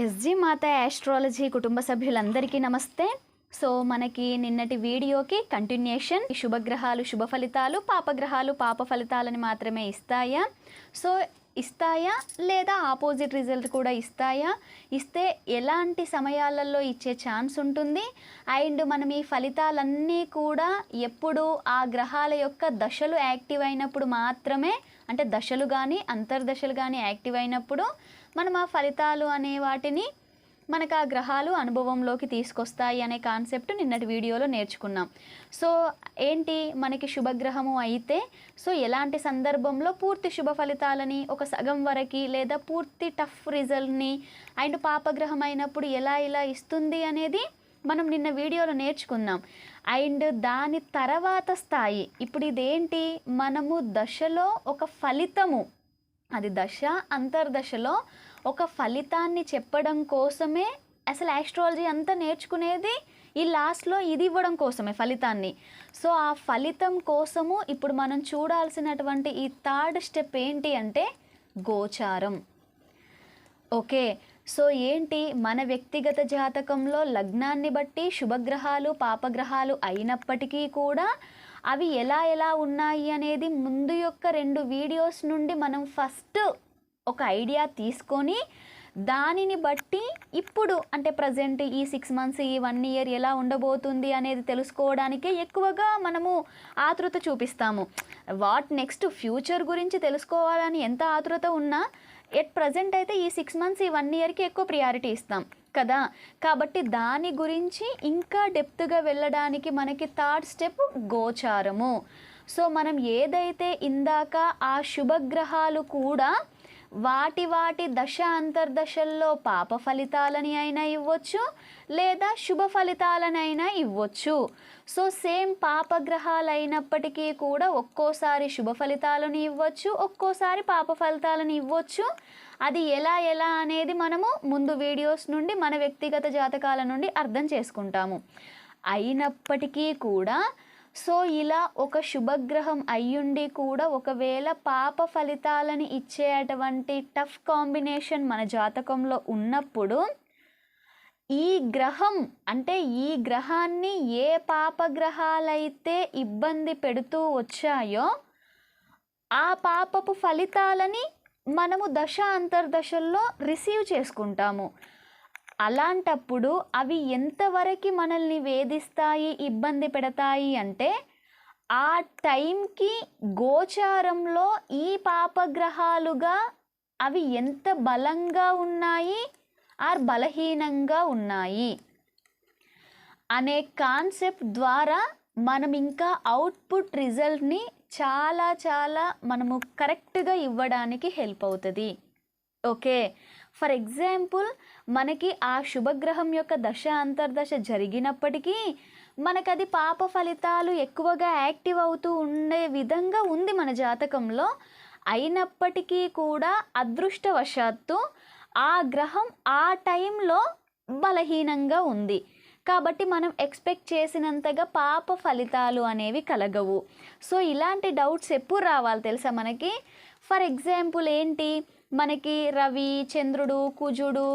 SG మాత astrology కుటుంబ సభ్యులందరికీ నమస్తే. సో మనకి నిన్నటి వీడియోకి కంటిన్యూషన్ శుభగ్రహాలు శుభ ఫలితాలు పాపగ్రహాలు పాప ఫలితాలని మాత్రమే ఇస్తాయా? సో ఇస్తాయా లేదా ఆపోజిట్ రిజల్ట్ కూడా ఇస్తాయా? ఇస్తే ఎలాంటి సమయాలలో ఇచ్చే ఛాన్స్ ఉంటుంది? అండ్ మనం ఈ ఫలితాలన్నీ కూడా ఎప్పుడు ఆ గ్రహాల యొక్క దశలు యాక్టివ్ అయినప్పుడు మాత్రమే అంటే దశలు కానీ అంతర్దశలు కానీ యాక్టివ్ అయినప్పుడు మనం ఆ ఫలితాలు అనే వాటిని మనకు ఆ గ్రహాలు అనుభవంలోకి తీసుకొస్తాయి అనే కాన్సెప్ట్ నిన్నటి వీడియోలో నేర్చుకున్నాం. సో ఏంటి మనకి శుభగ్రహము అయితే సో ఎలాంటి సందర్భంలో పూర్తి శుభ ఫలితాలని ఒక సగం వరకు లేదా పూర్తి టఫ్ రిజల్ట్ని అండ్ పాపగ్రహం అయినప్పుడు ఎలా ఇలా ఇస్తుంది అనేది మనం నిన్న వీడియోలో నేర్చుకున్నాం. అండ్ దాని తర్వాత స్థాయి ఇప్పుడు ఇదేంటి? మనము దశలో ఒక ఫలితము అది దశ అంతర్దశలో ఒక ఫలితాన్ని చెప్పడం కోసమే అసలు యాస్ట్రాలజీ అంతా నేర్చుకునేది ఈ లాస్ట్లో ఇది ఇవ్వడం కోసమే ఫలితాన్ని. సో ఆ ఫలితం కోసము ఇప్పుడు మనం చూడాల్సినటువంటి ఈ థర్డ్ స్టెప్ ఏంటి అంటే గోచారం. ఓకే సో ఏంటి? మన వ్యక్తిగత జాతకంలో లగ్నాన్ని బట్టి శుభగ్రహాలు పాపగ్రహాలు అయినప్పటికీ కూడా అవి ఎలా ఎలా ఉన్నాయి అనేది ముందు యొక్క రెండు వీడియోస్ నుండి మనం ఫస్ట్ ఒక ఐడియా తీసుకొని దానిని బట్టి ఇప్పుడు అంటే ప్రజెంట్ ఈ సిక్స్ మంత్స్ ఈ వన్ ఇయర్ ఎలా ఉండబోతుంది అనేది తెలుసుకోవడానికే ఎక్కువగా మనము ఆతృత చూపిస్తాము. వాట్ నెక్స్ట్ ఫ్యూచర్ గురించి తెలుసుకోవాలని ఎంత ఆతృత ఉన్నా ఎట్ ప్రజెంట్ అయితే ఈ సిక్స్ మంత్స్ ఈ వన్ ఇయర్కి ఎక్కువ ప్రియారిటీ ఇస్తాం కదా? కాబట్టి దాని గురించి ఇంకా డెప్త్గా వెళ్ళడానికి మనకి థర్డ్ స్టెప్ గోచారము. సో మనం ఏదైతే ఇందాక ఆ శుభగ్రహాలు కూడా వాటి వాటి దశ అంతర్దశల్లో పాప ఫలితాలని అయినా ఇవ్వచ్చు లేదా శుభ ఫలితాలనైనా ఇవ్వచ్చు. సో సేమ్ పాపగ్రహాలు అయినప్పటికీ కూడా ఒక్కోసారి శుభ ఫలితాలను ఇవ్వచ్చు ఒక్కోసారి పాప ఫలితాలను ఇవ్వచ్చు. అది ఎలా ఎలా అనేది మనము ముందు వీడియోస్ నుండి మన వ్యక్తిగత జాతకాల నుండి అర్థం చేసుకుంటాము. అయినప్పటికీ కూడా సో ఇలా ఒక శుభగ్రహం అయ్యుండి కూడా ఒకవేళ పాప ఫలితాలని ఇచ్చేటువంటి టఫ్ కాంబినేషన్ మన జాతకంలో ఉన్నప్పుడు ఈ గ్రహం అంటే ఈ గ్రహాన్ని ఏ పాపగ్రహాలైతే ఇబ్బంది పెడుతూ వచ్చాయో ఆ పాపపు ఫలితాలని మనము దశ అంతర్దశల్లో రిసీవ్ చేసుకుంటాము. అలాంటప్పుడు అవి ఎంతవరకు మనల్ని వేధిస్తాయి ఇబ్బంది పెడతాయి అంటే ఆ టైంకి గోచారంలో ఈ పాపగ్రహాలుగా అవి ఎంత బలంగా ఉన్నాయి ఆర్ బలహీనంగా ఉన్నాయి అనే కాన్సెప్ట్ ద్వారా మనం ఇంకా అవుట్పుట్ రిజల్ట్ని చాలా చాలా మనము కరెక్ట్గా ఇవ్వడానికి హెల్ప్ అవుతుంది. ఓకే. ఫర్ ఎగ్జాంపుల్ మనకి ఆ శుభగ్రహం యొక్క దశ అంతర్దశ జరిగినప్పటికీ మనకు అది పాప ఫలితాలు ఎక్కువగా యాక్టివ్ అవుతూ ఉండే విధంగా ఉంది మన జాతకంలో. అయినప్పటికీ కూడా అదృష్టవశాత్తు ఆ గ్రహం ఆ టైంలో బలహీనంగా ఉంది. కాబట్టి మనం ఎక్స్పెక్ట్ చేసినంతగా పాప ఫలితాలు అనేవి కలగవు. సో ఇలాంటి డౌట్స్ ఎప్పుడు రావాలి తెలుసా మనకి? ఫర్ ఎగ్జాంపుల్ ఏంటి? మనకి రవి చంద్రుడు కుజుడు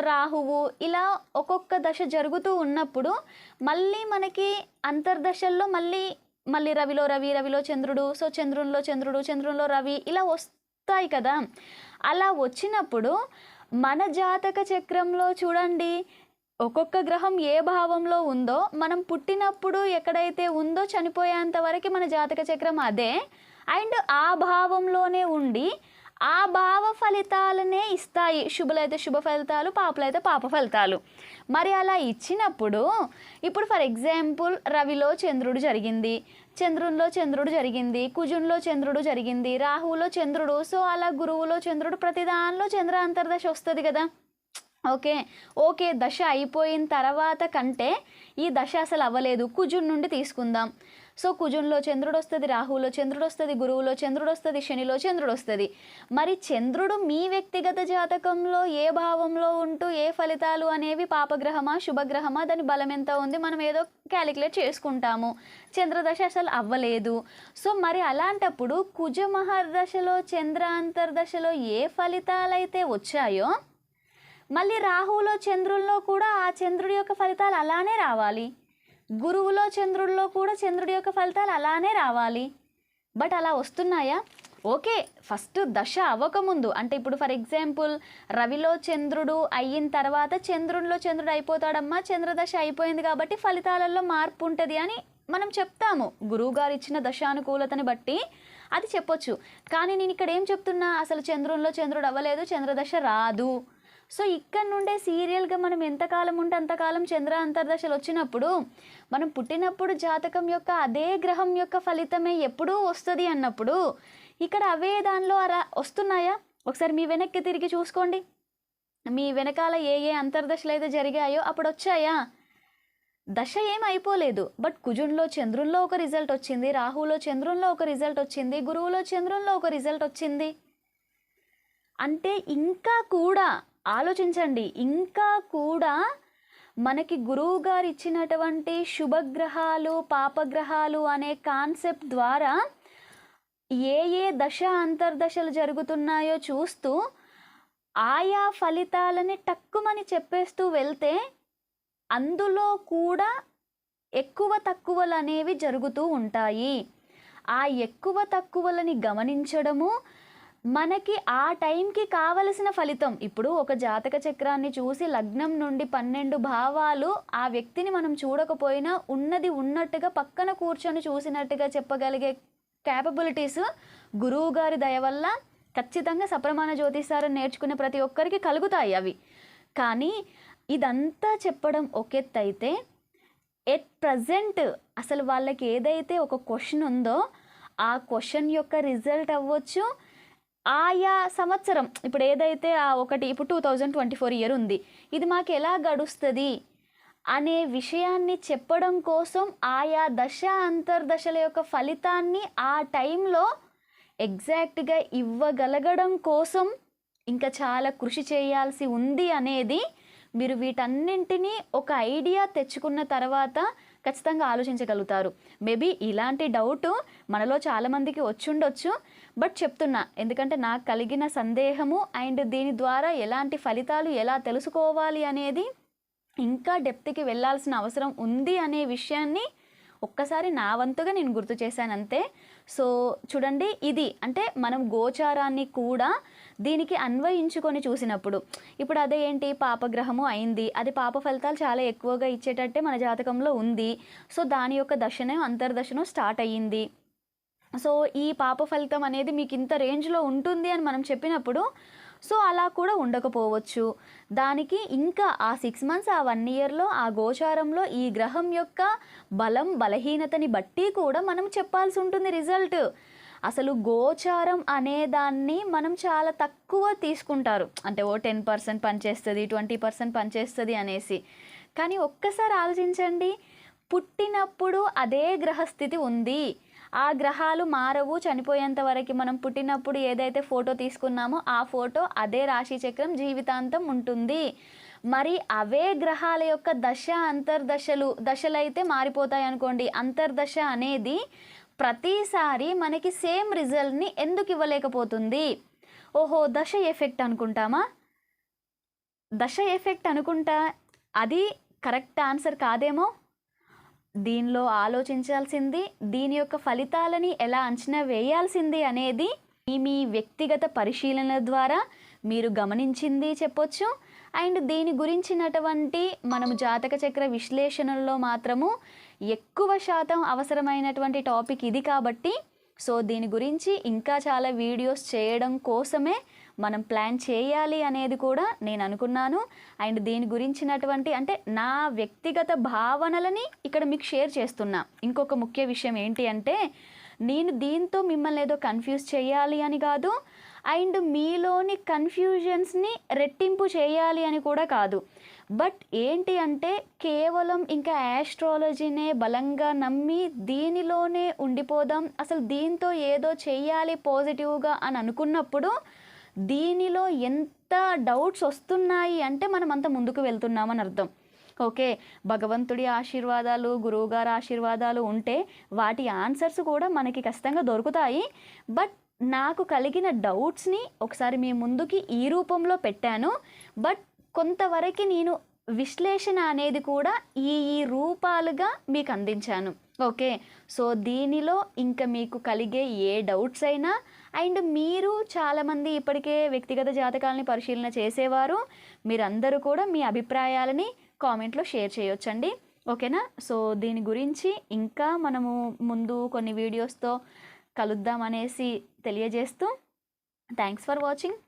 రాహువు ఇలా ఒక్కొక్క దశ జరుగుతూ ఉన్నప్పుడు మళ్ళీ మనకి అంతర్దశల్లో మళ్ళీ మళ్ళీ రవిలో రవి రవిలో చంద్రుడు సో చంద్రునిలో చంద్రుడు చంద్రునిలో రవి ఇలా వస్తాయి కదా. అలా వచ్చినప్పుడు మన జాతక చక్రంలో చూడండి ఒక్కొక్క గ్రహం ఏ భావంలో ఉందో మనం పుట్టినప్పుడు ఎక్కడైతే ఉందో చనిపోయేంత వరకు మన జాతక చక్రం అదే. అండ్ ఆ భావంలోనే ఉండి ఆ భావ ఫలితాలనే ఇస్తాయి. శుభులైతే శుభ ఫలితాలు పాపలైతే పాప ఫలితాలు. మరి అలా ఇచ్చినప్పుడు ఇప్పుడు ఫర్ ఎగ్జాంపుల్ రవిలో చంద్రుడు జరిగింది. చంద్రునిలో చంద్రుడు జరిగింది. కుజునిలో చంద్రుడు జరిగింది. రాహువులో చంద్రుడు. సో అలా గురువులో చంద్రుడు ప్రతి దానిలో చంద్ర అంతర్దశ వస్తుంది కదా. ఓకే. ఓకే దశ అయిపోయిన తర్వాత కంటే ఈ దశ అసలు అవ్వలేదు. కుజున్ నుండి తీసుకుందాం. సో కుజున్లో చంద్రుడు వస్తుంది రాహువులో చంద్రుడు వస్తుంది గురువులో చంద్రుడు వస్తుంది శనిలో చంద్రుడు వస్తుంది. మరి చంద్రుడు మీ వ్యక్తిగత జాతకంలో ఏ భావంలో ఉంటూ ఏ ఫలితాలు అనేవి పాపగ్రహమా శుభగ్రహమా దాని బలం ఎంత ఉంది మనం ఏదో క్యాలిక్యులేట్ చేసుకుంటాము. చంద్రదశ అసలు అవ్వలేదు. సో మరి అలాంటప్పుడు కుజ మహర్దశలో చంద్ర అంతర్దశలో ఏ ఫలితాలైతే వచ్చాయో మళ్ళీ రాహువులో చంద్రుల్లో కూడా ఆ చంద్రుడి యొక్క ఫలితాలు అలానే రావాలి. గురువులో చంద్రుడిలో కూడా చంద్రుడి యొక్క ఫలితాలు అలానే రావాలి. బట్ అలా వస్తున్నాయా? ఓకే ఫస్ట్ దశ అవ్వకముందు. అంటే ఇప్పుడు ఫర్ ఎగ్జాంపుల్ రవిలో చంద్రుడు అయిన తర్వాత చంద్రునిలో చంద్రుడు అయిపోతాడమ్మా చంద్రదశ అయిపోయింది కాబట్టి ఫలితాలలో మార్పు ఉంటుంది అని మనం చెప్తాము. గురువు గారు ఇచ్చిన దశానుకూలతని బట్టి అది చెప్పొచ్చు. కానీ నేను ఇక్కడ ఏం చెప్తున్నా? అసలు చంద్రునిలో చంద్రుడు అవ్వలేదు చంద్రదశ రాదు. సో ఇక్కడ నుండే సీరియల్గా మనం ఎంతకాలం ఉంటే అంతకాలం చంద్ర అంతర్దశలు వచ్చినప్పుడు మనం పుట్టినప్పుడు జాతకం యొక్క అదే గ్రహం యొక్క ఫలితమే ఎప్పుడూ వస్తుంది అన్నప్పుడు ఇక్కడ అవే దానిలో అలా వస్తున్నాయా? ఒకసారి మీ వెనక్కి తిరిగి చూసుకోండి. మీ వెనకాల ఏ ఏ అంతర్దశలు అయితే జరిగాయో అప్పుడు వచ్చాయా? దశ ఏం అయిపోలేదు. బట్ కుజున్లో చంద్రుల్లో ఒక రిజల్ట్ వచ్చింది రాహులో చంద్రుల్లో ఒక రిజల్ట్ వచ్చింది గురువులో చంద్రుల్లో ఒక రిజల్ట్ వచ్చింది. అంటే ఇంకా కూడా ఆలోచించండి. ఇంకా కూడా మనకి గురువు గారు ఇచ్చినటువంటి శుభగ్రహాలు పాపగ్రహాలు అనే కాన్సెప్ట్ ద్వారా ఏ ఏ దశ అంతర్దశలు జరుగుతున్నాయో చూస్తూ ఆయా ఫలితాలని టక్కుమని చెప్పేస్తూ వెళ్తే అందులో కూడా ఎక్కువ తక్కువలు అనేవి జరుగుతూ ఉంటాయి. ఆ ఎక్కువ తక్కువలని గమనించడము మనకి ఆ టైంకి కావలసిన ఫలితం. ఇప్పుడు ఒక జాతక చక్రాన్ని చూసి లగ్నం నుండి పన్నెండు భావాలు ఆ వ్యక్తిని మనం చూడకపోయినా ఉన్నది ఉన్నట్టుగా పక్కన కూర్చొని చూసినట్టుగా చెప్పగలిగే క్యాపబిలిటీస్ గురువు గారి దయ వల్ల ఖచ్చితంగా సప్రమాణ జ్యోతిషారం నేర్చుకునే ప్రతి ఒక్కరికి కలుగుతాయి అవి. కానీ ఇదంతా చెప్పడం ఒక ఎట్ ప్రజెంట్ అసలు వాళ్ళకి ఏదైతే ఒక క్వశ్చన్ ఉందో ఆ క్వశ్చన్ యొక్క రిజల్ట్ అవ్వచ్చు ఆయా సంవత్సరం ఇప్పుడు ఏదైతే ఆ ఒకటి ఇప్పుడు two thousand twenty four year ఉంది ఇది మాకు ఎలా గడుస్తుంది అనే విషయాన్ని చెప్పడం కోసం ఆయా దశ అంతర్దశల యొక్క ఫలితాన్ని ఆ టైంలో ఎగ్జాక్ట్గా ఇవ్వగలగడం కోసం ఇంకా చాలా కృషి చేయాల్సి ఉంది అనేది మీరు వీటన్నింటినీ ఒక ఐడియా తెచ్చుకున్న తర్వాత ఖచ్చితంగా ఆలోచించగలుగుతారు. మేబీ ఇలాంటి డౌట్ మనలో చాలామందికి వచ్చుండొచ్చు. బట్ చెప్తున్నా ఎందుకంటే నాకు కలిగిన సందేహము అండ్ దీని ద్వారా ఎలాంటి ఫలితాలు ఎలా తెలుసుకోవాలి అనేది ఇంకా డెప్త్కి వెళ్ళాల్సిన అవసరం ఉంది అనే విషయాన్ని ఒక్కసారి నా వంతుగా నేను గుర్తు చేశాను అంతే. సో చూడండి ఇది అంటే మనం గోచారాన్ని కూడా దీనికి అన్వయించుకొని చూసినప్పుడు ఇప్పుడు అదే ఏంటి పాపగ్రహము అయింది అది పాప ఫలితాలు చాలా ఎక్కువగా ఇచ్చేటట్టే మన జాతకంలో ఉంది. సో దాని యొక్క దశను అంతర్దశనం స్టార్ట్ అయ్యింది. సో ఈ పాప ఫలితం అనేది మీకు ఇంత రేంజ్లో ఉంటుంది అని మనం చెప్పినప్పుడు సో అలా కూడా ఉండకపోవచ్చు. దానికి ఇంకా ఆ సిక్స్ మంత్స్ ఆ వన్ ఇయర్లో ఆ గోచారంలో ఈ గ్రహం యొక్క బలం బలహీనతని బట్టి కూడా మనం చెప్పాల్సి ఉంటుంది రిజల్ట్ అసలు గోచారం అనే దాన్ని మనం చాలా తక్కువ తీసుకుంటారు. అంటే ఓ టెన్ పర్సెంట్ పనిచేస్తుంది ట్వంటీ పర్సెంట్ పనిచేస్తుంది అనేసి. కానీ ఒక్కసారి ఆలోచించండి పుట్టినప్పుడు అదే గ్రహస్థితి ఉంది. ఆ గ్రహాలు మారవు. చనిపోయేంత వరకు మనం పుట్టినప్పుడు ఏదైతే ఫోటో తీసుకున్నామో ఆ ఫోటో అదే రాశి చక్రం జీవితాంతం ఉంటుంది. మరి అవే గ్రహాల యొక్క దశ అంతర్దశలు దశలైతే మారిపోతాయి అనుకోండి. అంతర్దశ అనేది ప్రతిసారి మనకి సేమ్ రిజల్ట్ని ఎందుకు ఇవ్వలేకపోతుంది? ఓహో దశ ఎఫెక్ట్ అనుకుంటామా? దశ ఎఫెక్ట్ అనుకుంటా అది కరెక్ట్ ఆన్సర్ కాదేమో? దీనిలో ఆలోచించాల్సింది దీని యొక్క ఫలితాలని ఎలా అంచనా వేయాల్సింది అనేది మీ మీ వ్యక్తిగత పరిశీలనల ద్వారా మీరు గమనించింది చెప్పొచ్చు. అండ్ దీని గురించినటువంటి మనము జాతక చక్ర విశ్లేషణల్లో మాత్రము ఎక్కువ శాతం అవసరమైనటువంటి టాపిక్ ఇది కాబట్టి సో దీని గురించి ఇంకా చాలా వీడియోస్ చేయడం కోసమే మనం ప్లాన్ చేయాలి అనేది కూడా నేను అనుకున్నాను. అండ్ దీని గురించినటువంటి అంటే నా వ్యక్తిగత భావనలని ఇక్కడ మీకు షేర్ చేస్తున్నా. ఇంకొక ముఖ్య విషయం ఏంటి అంటే నేను దీంతో మిమ్మల్ని ఏదో కన్ఫ్యూజ్ చేయాలి అని కాదు అండ్ మీలోని కన్ఫ్యూజన్స్ని రెట్టింపు చేయాలి అని కూడా కాదు. బట్ ఏంటి అంటే కేవలం ఇంకా యాస్ట్రాలజీనే బలంగా నమ్మి దీనిలోనే ఉండిపోదాం. అసలు దీంతో ఏదో చేయాలి పాజిటివ్గా అని అనుకున్నప్పుడు దీనిలో ఎంత డౌట్స్ వస్తున్నాయి అంటే మనం అంత ముందుకు వెళ్తున్నామని అర్థం. ఓకే భగవంతుడి ఆశీర్వాదాలు గురువుగారి ఆశీర్వాదాలు ఉంటే వాటి ఆన్సర్స్ కూడా మనకి ఖచ్చితంగా దొరుకుతాయి. బట్ నాకు కలిగిన డౌట్స్ని ఒకసారి మీ ముందుకి ఈ రూపంలో పెట్టాను. బట్ కొంతవరకు నేను విశ్లేషణ అనేది కూడా ఈ ఈ రూపాలుగా మీకు అందించాను. ఓకే సో దీనిలో ఇంకా మీకు కలిగే ఏ డౌట్స్ అయినా అండ్ మీరు చాలామంది ఇప్పటికే వ్యక్తిగత జాతకాలని పరిశీలన చేసేవారు. మీరందరూ కూడా మీ అభిప్రాయాలని కామెంట్లో షేర్ చేయొచ్చండి. ఓకేనా సో దీని గురించి ఇంకా మనము ముందు కొన్ని వీడియోస్తో కలుద్దాం అనేసి తెలియజేస్తూ థ్యాంక్స్ ఫర్ వాచింగ్